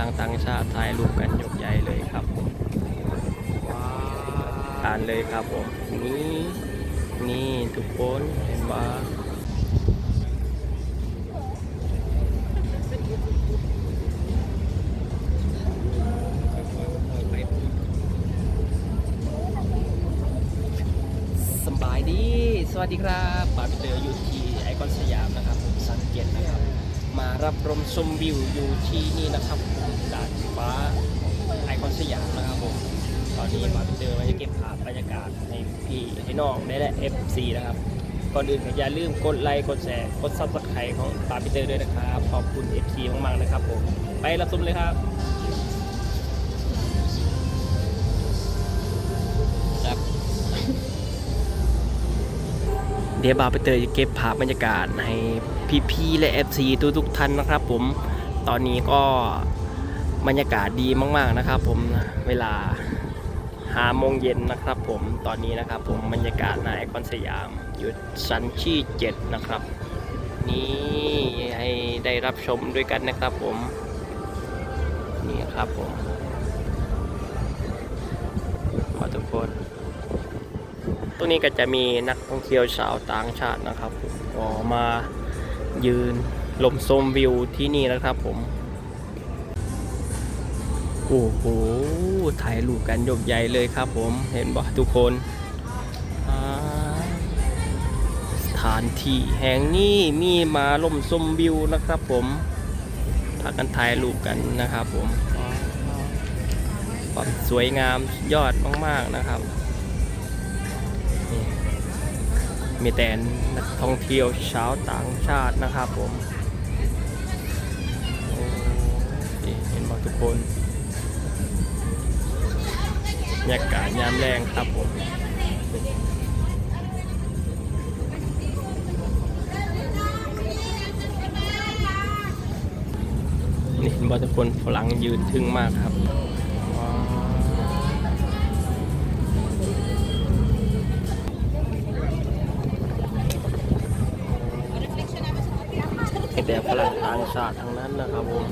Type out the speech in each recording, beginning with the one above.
ลังต่างชาติถ่ายรูปกันยกใหญ่เลยครับผมทานเลยครับผม นี่นี่ทุกคนเห็นว่าสำบายดี สวัสดีครับปาเตอร์อยู่ที่ไอคอนสยามนะครับผมสังเกตนะครับ มารับรมชมวิวอยู่ที่นี่นะครับดาด ฟ้าไอคอนสยามนะครับผม ตอนนี้มาเจอมาจะเก็บภาพบรรยากาศให้พี่ให้น้องได้และ FC นะครับ ก่อนอื่นอย่าลืมกดไลค์กดแชร์กดซับสไครต์ของปาปิเตอร์ด้วยนะครับ ขอบคุณ FC มากๆนะครับผม ไปรับชมเลยครับครับเดี๋ยวบาไปเตยจะเก็บภาพบรรยากาศให้พี่ๆและ FC ทุกๆท่านนะครับผม ตอนนี้ก็ บรรยากาศดีมากๆนะครับ ผมเวลาหาโมงเย็นนะครับ ผมตอนนี้นะครับ ผมบรรยากาศในไอคอนสยามอยู่ชั้นที่7นะครับ นี่ให้ได้รับชมด้วยกันนะครับผม นี่ครับผมมาทุกคนตรงนี้ก็จะมีนักท่องเที่ยวชาวต่างชาตินะครับผมก็มายืนลมชมวิวที่นี่นะครับผม โอ้โห ถ่ายรูปกันยกใหญ่เลยครับผมเห็นบ่ทุกคนสถานที่แห่งนี้มีมาลมชมวิวนะครับผมพากันถ่ายรูปกันนะครับผมความสวยงามยอดมากๆนะครับ มีแต่นักท่องเที่ยวชาวต่างชาตินะครับผมเห็นบอกทุกคน บรรยากาศยามแรงครับผมนี่เห็นบอกทุกคนฝรั่งยืนทึ่งมากครับว้าวมีแต่ฝรั่งต่างชาติทั้งนั้นนะครับผม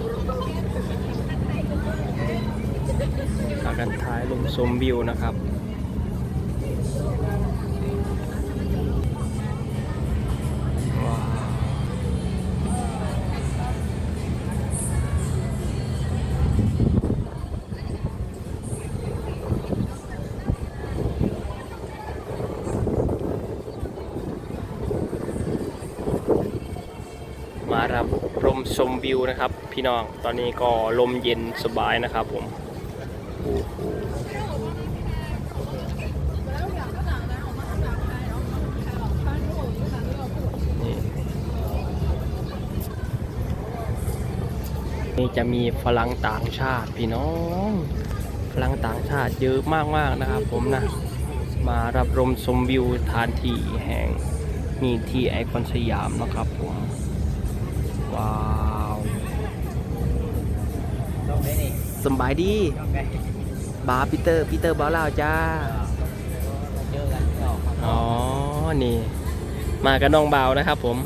พากันท้ายลมชมวิวนะครับว้าวมารับ ลมชมวิวนะครับ พี่น้อง ตอนนี้ก็ลมเย็นสบายนะครับผมนี่จะมีฝรั่งต่างชาติพี่น้องฝรั่งต่างชาติเยอะมากๆนะครับ ผมนะ มารับรมชมวิวทานที่แห่งมีที่ไอคอนสยามนะครับผม ว้าวสบายดีบาปีเตอร์ปีเตอร์บอลลาวจ้าอ๋อนี่ มากับน้องเบานะครับผม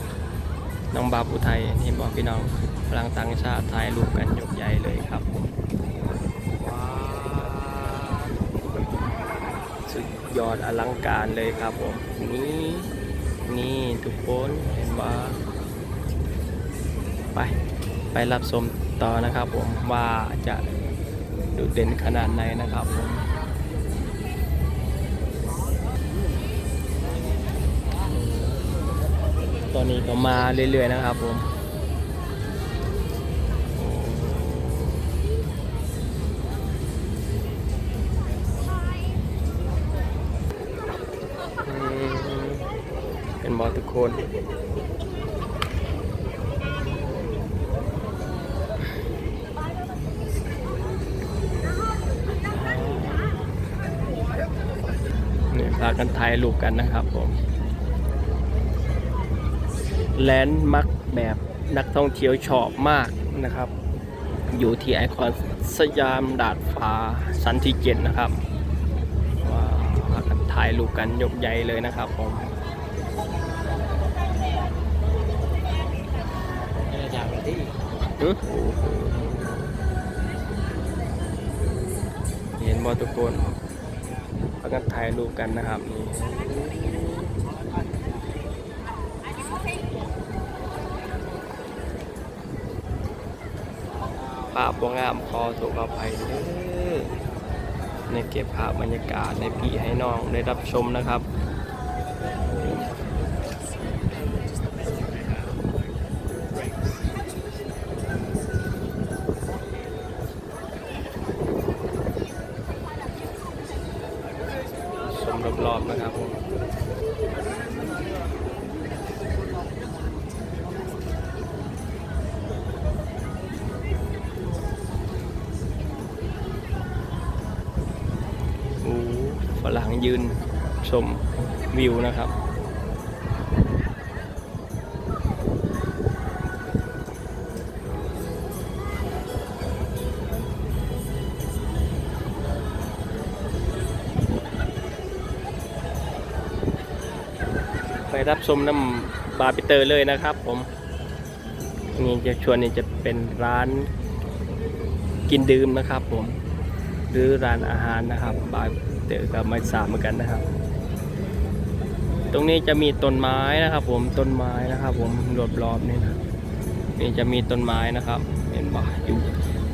น้องบาวผู้ไทยนี่บอกพี่น้องพลังต่างชาติถ่ายรูปกันยกใหญ่เลยครับผมสุดยอดอลังการเลยครับผม นี่ นี่ทุกคนเห็นว่า ไป ไปรับชมต่อนะครับผมว่าจะโดดเด่นขนาดไหนนะครับผมตอนนี้ก็มาเรื่อยๆนะครับผมอืมเป็นบอทุกคน กันถ่ายรูปกันนะครับผมแลนด์มาร์กแบบนักท่องเที่ยวชอบมากนะครับ อยู่ที่ไอคอนสยามดาดฟ้าสันที่เจ็ดนะครับว้าวพากันถ่ายรูปกันยกใหญ่เลยนะครับผมจากที่อื้อโอ้โหว่าทุกคนพา กันถ่ายรูปกันนะครับนี่ภาพบ่งามพอถูกอภัยเด้อในเก็บภาพบรรยากาศในปีให้น้องได้รับชมนะครับ รอบๆนะครับโอ้ฝรั่งยืนชมวิวนะครับ รับชมน้ำบาปิเตอร์เลยนะครับ ผมนี่จะชวนนี่จะเป็นร้านกินดื่มนะครับ ผม หรือร้านอาหารนะครับบาปิเตอร์กับไม้สามเหมือนกันนะครับ ตรงนี้จะมีต้นไม้นะครับ ผมต้นไม้นะครับ ผมรอบๆนี่นะนี่จะมีต้นไม้นะครับ เห็นบ่อยู่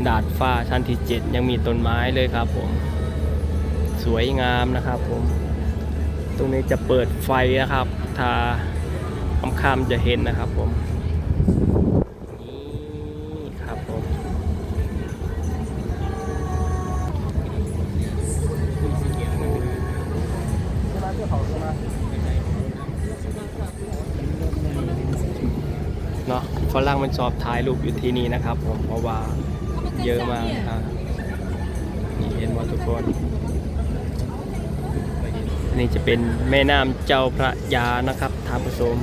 ดาดฟ้าชั้นที่เจ็ดยังมีต้นไม้เลยครับ ผม สวยงามนะครับ ผมตรงนี้จะเปิดไฟนะครับ ถ้าคำคำๆจะเห็นนะครับผมนี่ครับผมเนาะฝรั่งมันชอบถ่ายรูปอยู่ที่นี่นะครับผมเพราะว่าเยอะมากครับนี่เห็นว่าทุกคน นี่จะเป็นแม่น้ำเจ้าพระยานะครับท่านผู้ชม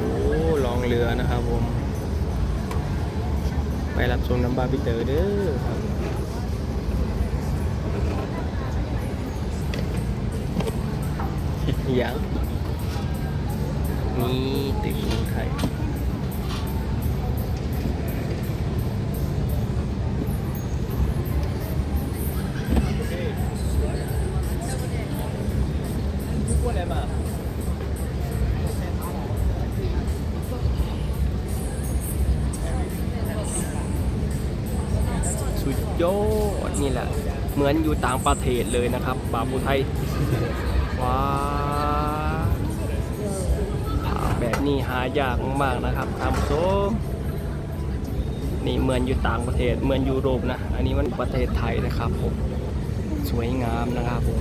โอ้โหลองเรือนะครับผมไปรับชมน้ำบาร์บิเตอร์เด้อครับอย่าง นี่ตึกกรุงไทยสุดยอดนี่แหละ เหมือนอยู่ต่างประเทศเลยนะครับ บาบูไทย นี้หายากมากนะครับท่านผู้ชมนี่เหมือนอยู่ต่างประเทศเหมือนยุโรปนะ อันนี้มันประเทศไทยนะครับผมสวยงามนะครับผม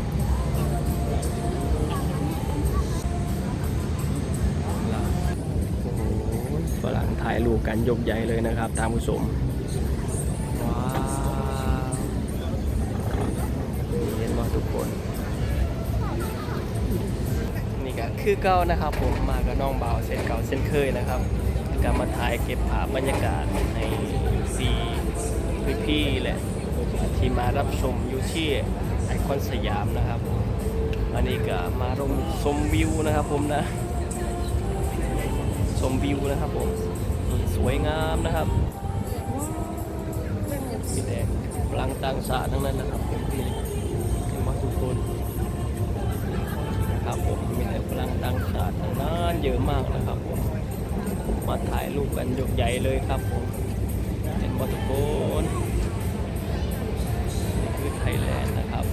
ฝรั่งถ่ายรูปกันยกใหญ่เลยนะครับท่านผู้ชมว้าวนี่เห็นว่าทุกคน คือเก้านะครับผมมากับน้องบ่าวเส้นเก่าเส้นเคยนะครับก็มาถ่ายเก็บภาพบรรยากาศในซีพี่ๆและที่มารับชมอยู่ที่ไอคอนสยามนะครับผมอันนี้ก็มาชมชมวิวนะครับผมนะชมวิวนะครับผมนี่สวยงามนะครับมีแต่พลังต่างชาติทั้งนั้นนะครับ ต่พลังต่างชาตินานเยอะมากนะครับผมมาถ่ายรูปกันยกใหญ่เลยครับผมเห็นว่าทุกคนนี่คือไทยแลนด์นะครับ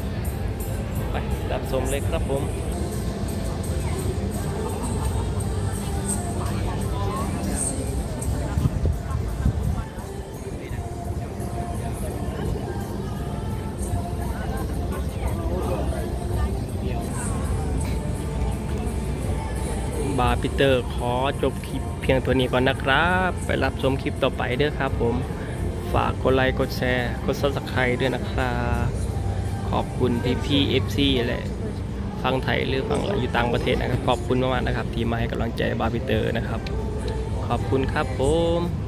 ไปรับชมเลยครับผม เตอร์ขอจบคลิปเพียงตัวนี้ก่อนนะครับ ไปรับชมคลิปต่อไปเด้อครับผม ฝากกดไลค์กดแชร์ กดซับสไครต์ด้วยนะครับ ขอบคุณพี่พี่เอฟซีและฟังไทยหรือฟังอยู่ต่างประเทศนะครับ ขอบคุณมากๆนะครับ ที่มาให้กำลังใจบาร์ปีเตอร์นะครับ ขอบคุณครับผม